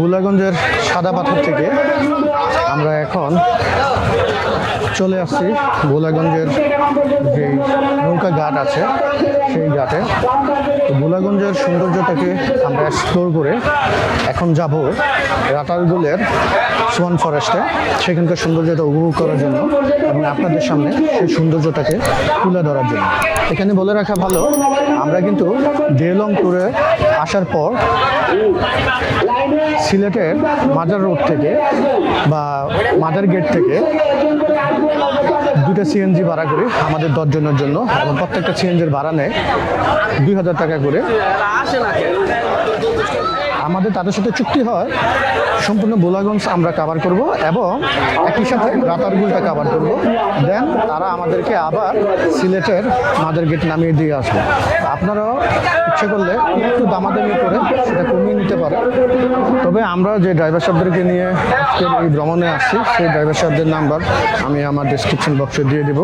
বুলাগঞ্জের সাদা পাথর থেকে আমরা এখন চলে আসছি ভোলাগঞ্জের যে নৌকা ঘাট আছে, সেই ঘাটে। তো ভোলাগঞ্জের সৌন্দর্যটাকে আমরা এক্সপ্লোর করে এখন যাব রাতারগুলের সোয়ান ফরেস্টে সেখানকার সৌন্দর্যটা উপভোগ করার জন্য এবং আপনাদের সামনে সেই সৌন্দর্যটাকে তুলে ধরার জন্য। এখানে বলে রাখা ভালো, আমরা কিন্তু ডেলং ট্যুরে আসার পর সিলেটের মাজার রোড থেকে বা মাজার গেট থেকে দুটা সিএনজি ভাড়া করি আমাদের দশজনের জন্য এবং প্রত্যেকটা সিএনজির ভাড়া নেয় দুই হাজার টাকা করে। আমাদের তাদের সাথে চুক্তি হয়। সম্পূর্ণ বোলাগঞ্জ আমরা কাভার করব এবং একই সাথে রাতারগুলটা কাভার করব। দেন তারা আমাদেরকে আবার সিলেটের মাদার গেট নামিয়ে দিয়ে আসবে। আপনারাও ইচ্ছে করলে একটু দামাদামি করে সেটা কমিয়ে নিতে পারে তবে আমরা যে ড্রাইভার সাহেবদেরকে নিয়ে আজকের এই ভ্রমণে আসছি, সেই ড্রাইভার সাহেবদের নাম্বার আমি আমার ডিসক্রিপশন বক্সে দিয়ে দিব।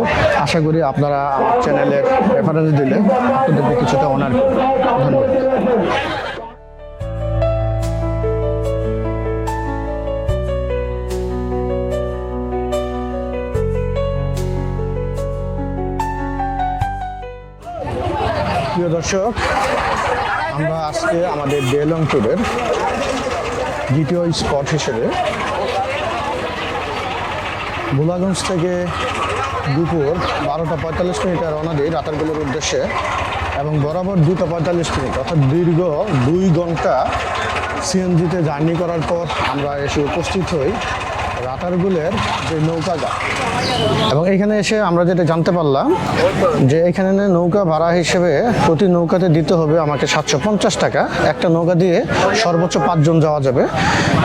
আশা করি আপনারা আমার চ্যানেলের রেফারেন্স দিলে আপনাদেরকে কিছুটা অনার ধন্যবাদ। প্রিয় দর্শক, আমরা আজকে আমাদের ডেলং ট্যুরের দ্বিতীয় স্পট হিসেবে ভোলাগঞ্জ থেকে দুপুর বারোটা পঁয়তাল্লিশ মিনিটে রওনা দিই রাতারগুলোর উদ্দেশ্যে এবং বরাবর দুটা পঁয়তাল্লিশ মিনিট, অর্থাৎ দীর্ঘ দুই ঘণ্টা সিএনজিতে জার্নি করার পর আমরা এসে উপস্থিত হই। রাতারগুলের যে নৌকা ঘাট এবং এখানে এসে আমরা যেটা জানতে পারলাম যে এখানে নৌকা ভাড়া হিসেবে প্রতি নৌকাতে দিতে হবে আমাকে সাতশো পঞ্চাশ টাকা। একটা নৌকা দিয়ে সর্বোচ্চ পাঁচজন যাওয়া যাবে।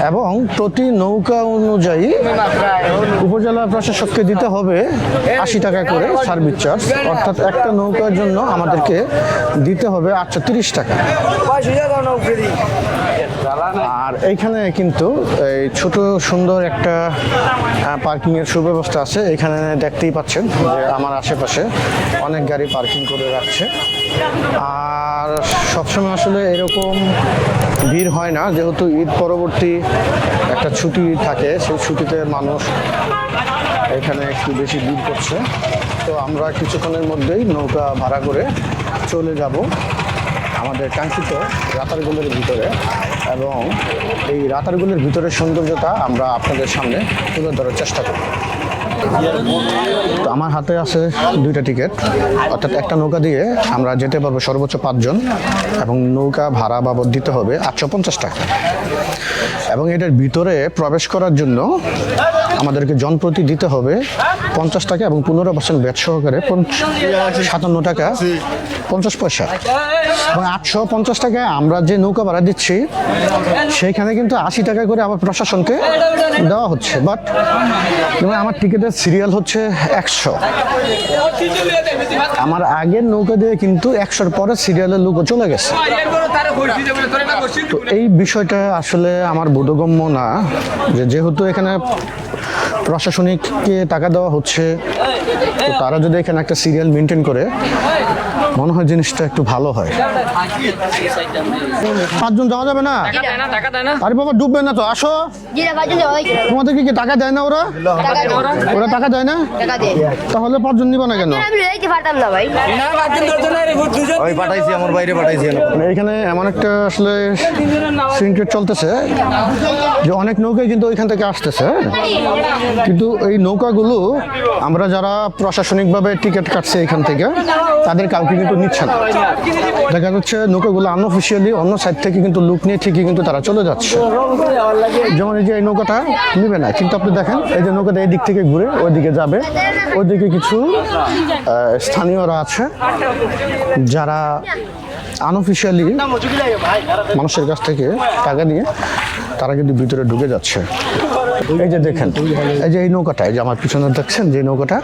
এবং প্রতি নৌকা অনুযায়ী উপজেলা প্রশাসককে দিতে হবে আশি টাকা করে সার্ভিস চার্জ অর্থাৎ একটা নৌকার জন্য আমাদেরকে দিতে হবে আটশো তিরিশ টাকা। আর এইখানে কিন্তু এই ছোট সুন্দর একটা পার্কিং এর সুব্যবস্থা আছে। এখানে দেখতেই পাচ্ছেন যে আমার আশেপাশে অনেক গাড়ি পার্কিং করে রাখছে। আর সবসময় আসলে এরকম ভিড় হয় না। যেহেতু ঈদ পরবর্তী একটা ছুটি থাকে, সেই ছুটিতে মানুষ এখানে একটু বেশি ভিড় করছে। তো আমরা কিছুক্ষণের মধ্যেই নৌকা ভাড়া করে চলে যাব আমাদের কাঙ্ক্ষিত রাতারগুলের ভিতরে। এবং এই রাতারগুলির ভিতরের সৌন্দর্যটা আমরা আপনাদের সামনে তুলে ধরার চেষ্টা করব। তো আমার হাতে আছে দুইটা টিকিট। অর্থাৎ একটা নৌকা দিয়ে আমরা যেতে পারব সর্বোচ্চ পাঁচজন এবং নৌকা ভাড়া বাবদ দিতে হবে আটশো পঞ্চাশ টাকা। এবং এটার ভিতরে প্রবেশ করার জন্য আমাদেরকে জনপ্রতি দিতে হবে পঞ্চাশ টাকা এবং পনেরো পার্সেন্ট ব্যাট সহকারে সাতান্ন টাকা, পঞ্চাশ পয়সা। এবং আটশো পঞ্চাশ টাকায় আমরা যে নৌকা ভাড়া দিচ্ছি সেইখানে কিন্তু আশি টাকা করে আবার প্রশাসনকে দেওয়া হচ্ছে। বাট আমার টিকিটের সিরিয়াল হচ্ছে একশো। আমার আগের নৌকা দিয়ে কিন্তু একশোর পরে সিরিয়ালের লোকও চলে গেছে। তো এই বিষয়টা আসলে আমার বোধগম্য না। যে যেহেতু এখানে প্রশাসনিককে টাকা দেওয়া হচ্ছে। তো তারা যদি এখানে একটা সিরিয়াল মেনটেন করে মনে হয় জিনিসটা একটু ভালো হয়। পাঁচজন যাওয়া যাবে না? আরে বাবা ডুববে না তো আসো। হয় তোমাদের কি কি টাকা দেয় না ওরা? ওরা? টাকা দেয় না? তাহলে পাঁচজন নিবা না কেন? আমি যাইতে পারতাম না ভাই। ওই পাঠাইছি আমার বাইরে পাঠাইছি মানে এখানে এমন একটা আসলে সিনক্রেট চলতেছে যে অনেক নৌকাই কিন্তু ওইখান থেকে আসতেছে কিন্তু এই নৌকাগুলো আমরা যারা প্রশাসনিকভাবে টিকিট কাটছে এখান থেকে তাদের কাউকে কিন্তু নিচ্ছে না। দেখা যাচ্ছে নৌকাগুলো আনঅফিসিয়ালি অন্য সাইড থেকে কিন্তু লুক নিয়ে ঠিকই কিন্তু তারা চলে যাচ্ছে। যেমন এই যে এই নৌকাটা নিবে না, কিন্তু আপনি দেখেন, এই যে নৌকাটা এই দিক থেকে ঘুরে ওইদিকে যাবে। ওইদিকে কিছু স্থানীয়রা আছে, যারা আনঅফিসিয়ালি মানুষের কাছ থেকে টাকা নিয়ে তারা কিন্তু ভিতরে ঢুকে যাচ্ছে। এই যে দেখেন, এই যে এই নৌকাটা, এই যে আমার পিছনে দেখছেন যে নৌকাটা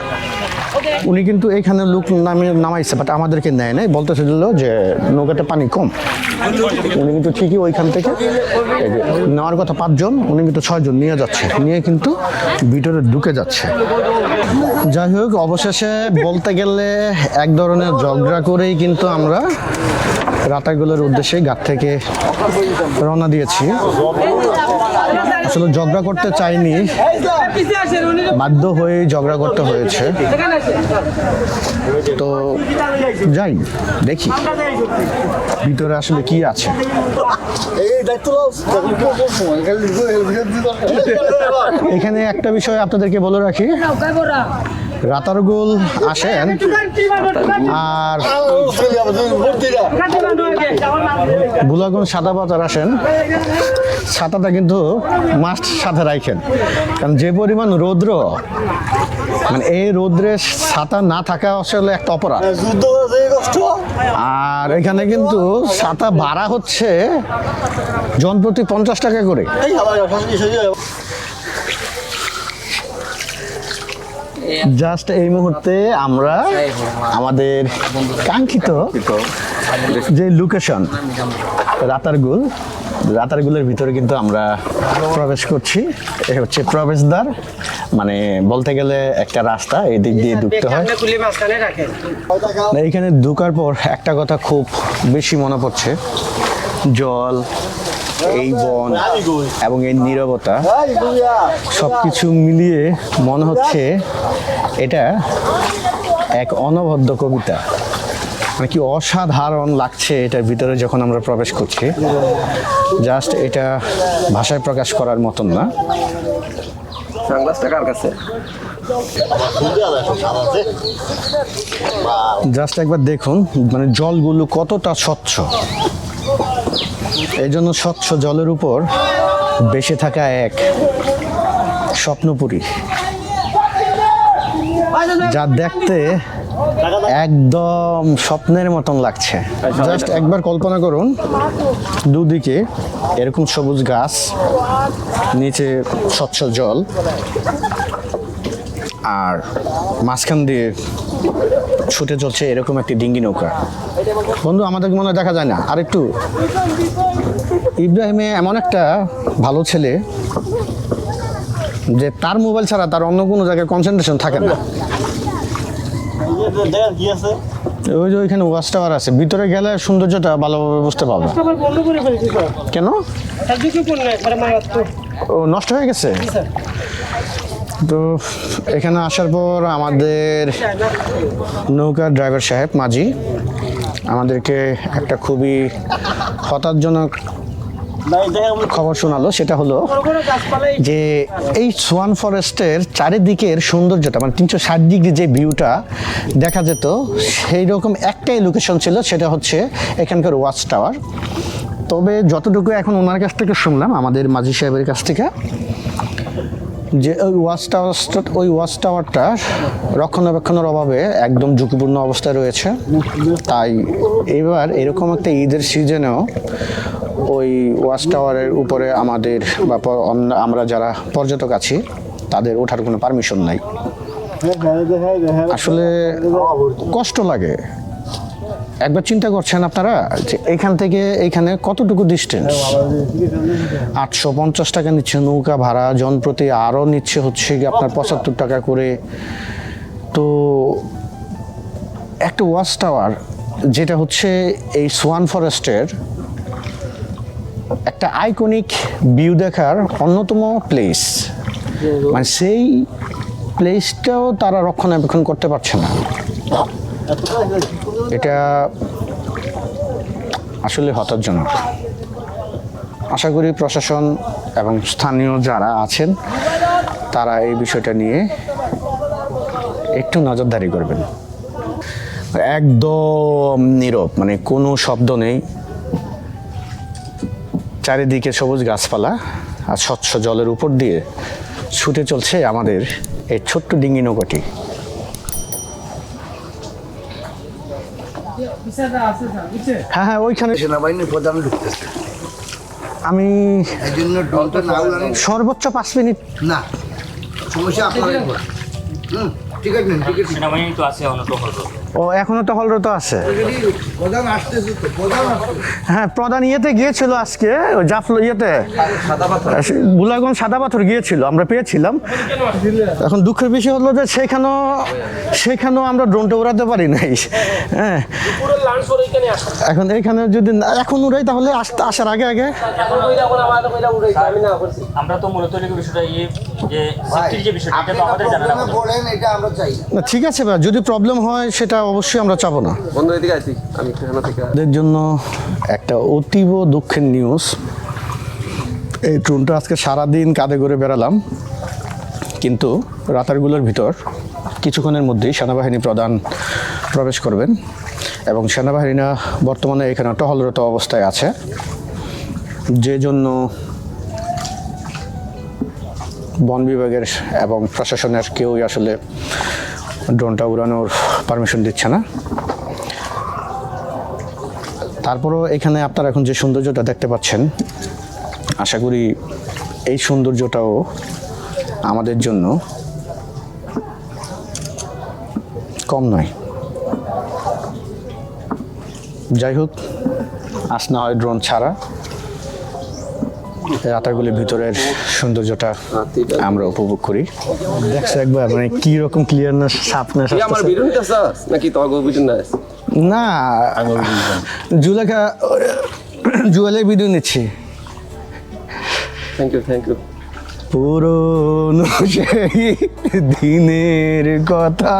উনি কিন্তু এইখানে লোক নামিয়ে নামাইছে বাট আমাদেরকে নেয় নাই। বলতেছিল যে নৌকাটা পানি কম। উনি কিন্তু ঠিকই ওইখান থেকে নেওয়ার কথা পাঁচজন, উনি কিন্তু ছয়জন নিয়ে যাচ্ছে। নিয়ে কিন্তু ভিতরে ঢুকে যাচ্ছে। যাই হোক, অবশেষে বলতে গেলে এক ধরনের ঝগড়া করেই কিন্তু আমরা রাতাগুলোর উদ্দেশ্যে ঘাট থেকে রওনা দিয়েছি। আসলে ঝগড়া করতে চাইনি। বাধ্য হয়ে ঝগড়া করতে হয়েছে। তো যাই, দেখি। ভিতরে আসলে কি আছে? এখানে একটা বিষয় আপনাদেরকে বলে রাখি। রাতারগুল আসেন। আর বুলাগঞ্জ সাদা বাজার আসেন। ছাতাটা কিন্তু মাস্ট সাথে রাখেন কারণ যে পরিমাণ রৌদ্র মানে এই রৌদ্রে ছাতা না থাকা আসলে একটা অপরাধ। আর এখানে কিন্তু ছাতা ভাড়া হচ্ছে জনপ্রতি পঞ্চাশ টাকা করে এই আমার শাশুড়ি শাশুড়ি জাস্ট এই মুহূর্তে আমরা আমাদের কাঙ্ক্ষিত যে লোকেশন রাতারগুল, রাতারগুলের ভিতরে কিন্তু আমরা প্রবেশ করছি। এ হচ্ছে প্রবেশদ্বার মানে বলতে গেলে একটা রাস্তা, এই দিক দিয়ে ঢুকতে হয়। এইখানে ঢুকার পর একটা কথা খুব বেশি মনে পড়ছে। জল এই বন এবং এই নীরবতা সব কিছু মিলিয়ে মনে হচ্ছে এটা এক অনবদ্য কবিতা। মানে কি অসাধারণ লাগছে এটার ভিতরে যখন আমরা প্রবেশ করছি। জাস্ট এটা ভাষায় প্রকাশ করার মতন না। জাস্ট একবার দেখুন মানে জলগুলো কতটা স্বচ্ছ। এই জন্য স্বচ্ছ জলের উপর বেসে থাকা এক স্বপ্নপুরী, যা দেখতে একদম স্বপ্নের মতন লাগছে। জাস্ট একবার কল্পনা করুন, দুদিকে এরকম সবুজ গাছ, নিচে স্বচ্ছ জল। আর মাঝখান দিয়ে ছুটে চলছে এরকম একটি ডিঙ্গি নৌকা। বন্ধু আমাদের মনে দেখা যায় না। আর একটু ইব্রাহিমে এমন একটা ভালো ছেলে যে তার মোবাইল ছাড়া তার অন্য কোনো জায়গায় কনসেন্ট্রেশন থাকে না। ওই যে ওইখানে ওয়াচ টাওয়ার আছে। ভিতরে গেলে সৌন্দর্যটা ভালোভাবে বুঝতে পারবে। কেন? ও নষ্ট হয়ে গেছে? তো এখানে আসার পর আমাদের নৌকার ড্রাইভার সাহেব মাঝি, আমাদেরকে একটা খুবই হতাশজনক খবর শোনালো, সেটা হলো যে এই সোয়ান ফরেস্টের চারিদিকের সৌন্দর্যটা মানে তিনশো ষাট ডিগ্রি যে ভিউটা দেখা যেত, সেই রকম একটাই লোকেশন ছিল, সেটা হচ্ছে এখানকার ওয়াচ টাওয়ার। তবে যতটুকু এখন ওনার কাছ থেকে শুনলাম, আমাদের মাঝি সাহেবের কাছ থেকে যে ওই ওয়াচ টাওয়ার ওই ওয়াচ টাওয়ারটা রক্ষণাবেক্ষণের অভাবে একদম ঝুঁকিপূর্ণ অবস্থায় রয়েছে। তাই এবার এরকম একটা ঈদের সিজনেও ওই ওয়াচ টাওয়ারের উপরে আমাদের বা আমরা যারা পর্যটক আছি, তাদের ওঠার কোনো পারমিশন নাই। আসলে কষ্ট লাগে। একবার চিন্তা করছেন আপনারা যে এখান থেকে এখানে কতটুকু ডিস্টেন্স আটশো পঞ্চাশ টাকা নিচ্ছে নৌকা ভাড়া, জন প্রতি আরও নিচ্ছে হচ্ছে কি আপনার পঁচাত্তর টাকা করে। তো একটা ওয়াচ টাওয়ার যেটা হচ্ছে এই সোয়ান ফরেস্টের একটা আইকনিক ভিউ দেখার অন্যতম প্লেস মানে সেই প্লেসটাও তারা রক্ষণাবেক্ষণ করতে পারছে না। এটা আসলে হতাশজনক। আশা করি প্রশাসন এবং স্থানীয় যারা আছেন, তারা এই বিষয়টা নিয়ে একটু নজরদারি করবেন। একদম নীরব মানে কোনো শব্দ নেই। চারিদিকে সবুজ গাছপালা আর স্বচ্ছ জলের উপর দিয়ে ছুটে চলছে আমাদের এই ছোট্ট ডিঙ্গি নৌকাটি। হ্যাঁ হ্যাঁ ওইখানে সেনাবাহিনীর প্রধান ঢুকতেছে। আমি সর্বোচ্চ পাঁচ মিনিট না সমস্যা আপনার হুম আছে টিকিট সেনাবাহিনী তো আছে অন্য প্রকল্প ও এখনও আছে তো প্রধান আসতেছে হ্যাঁ প্রধান ইয়েতে গিয়েছিল আজকে জাফল ইয়েতে। সাদা বুলাগঞ্জ সাদা পাথর গিয়েছিল আমরা পেয়েছিলাম। এখন দুঃখের বিষয় হলো যে সেখানেও সেখানেও আমরা ড্রোনটা উড়াতে পারি নাই। হ্যাঁ। এখানে এখন এখানে যদি না- এখন উড়াই তাহলে আস- আসার আগে আগে। আমরা তো মূলত বিষয়টা ইয়ে যে যে বিষয়টা এটা তো আমাদের জানা না। প্রথমে বলেন এটা আমরা চাই না, ঠিক আছে যদি প্রবলেম হয় সেটা অবশ্যই আমরা চাবো না। বন্ধু এদিকে আছি আমি থেকে জন্য একটা অতীব দুঃখের নিউজ এই ট্রুনটা আজকে সারাদিন কাঁধে করে বেড়ালাম। কিন্তু রাতারগুলোর ভিতর কিছুক্ষণের মধ্যেই সেনাবাহিনী প্রধান প্রবেশ করবেন এবং সেনাবাহিনীরা বর্তমানে এখানে টহলরত অবস্থায় আছে। যে জন্য বন বিভাগের এবং প্রশাসনের কেউই আসলে ড্রোনটা উড়ানোর পারমিশন দিচ্ছে না। তারপরও এখানে আপনারা এখন যে সৌন্দর্যটা দেখতে পাচ্ছেন, আশা করি এই সৌন্দর্যটাও আমাদের জন্য কম নয়। যাই হোক আস না হয় ড্রোন ছাড়া। রাতারগুলির ভিতরের সৌন্দর্যটা আমরা উপভোগ করি। দেখছ একবার মানে কি রকম ক্লিয়ারনেস সাপনেস আমার নাকি না জুলেখা জুয়েলের ভিডিও নিচ্ছি। থ্যাংক ইউ থ্যাংক ইউ পুরনো সেই দিনের কথা।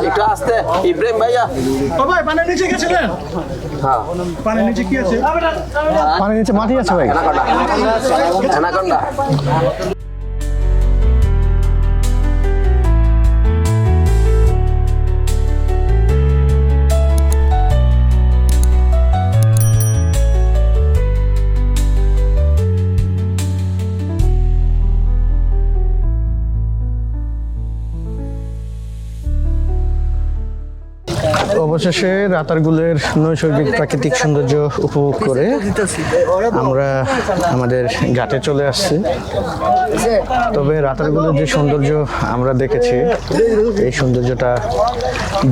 একটু আসতে ইব্রাহিম ভাইয়া। ভাই পানির নিচে গেছিলেন? হ্যাঁ। পানির নিচে কি আছে? পানির নিচে মাটি আছে ভাই। অ্যানাকন্ডা। অবশেষে রাতারগুলের নৈসর্গিক প্রাকৃতিক সৌন্দর্য উপভোগ করে আমরা আমাদের ঘাটে চলে আসছি। তবে রাতারগুলের যে সৌন্দর্য আমরা দেখেছি, এই সৌন্দর্যটা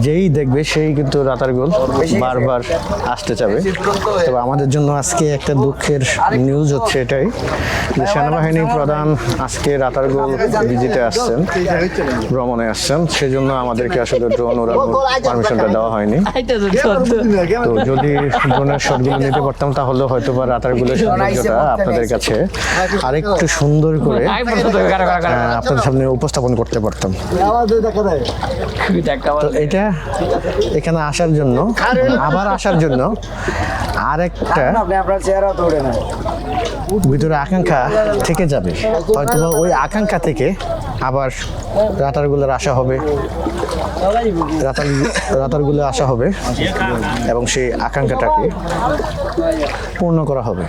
যেই দেখবে সেই কিন্তু রাতারগুল বারবার আসতে চাবে। তবে আমাদের জন্য আজকে একটা দুঃখের নিউজ হচ্ছে এটাই যে সেনাবাহিনী প্রধান আজকে রাতারগুল ভিজিটে আসছেন, ভ্রমণে আসছেন। সেজন্য আমাদেরকে আসলে ড্রোন ওড়ানোর পারমিশনটা দেওয়া হয়নি। তো যদি ড্রোনের শটগুলো নিতে পারতাম তাহলে হয়তো বা রাতারগুলোর সৌন্দর্যটা আপনাদের কাছে আরেকটু সুন্দর করে আহ, আপনাদের সামনে উপস্থাপন করতে পারতাম। এটা এখানে আসার জন্য আবার আসার জন্য আরেকটা ভিতরে আকাঙ্ক্ষা থেকে যাবে। হয়তোবা ওই আকাঙ্ক্ষা থেকে আবার রাতারগুলোর আশা হবে। রাতার রাতারগুলো আসা হবে এবং সেই আকাঙ্ক্ষাটাকে পূর্ণ করা হবে।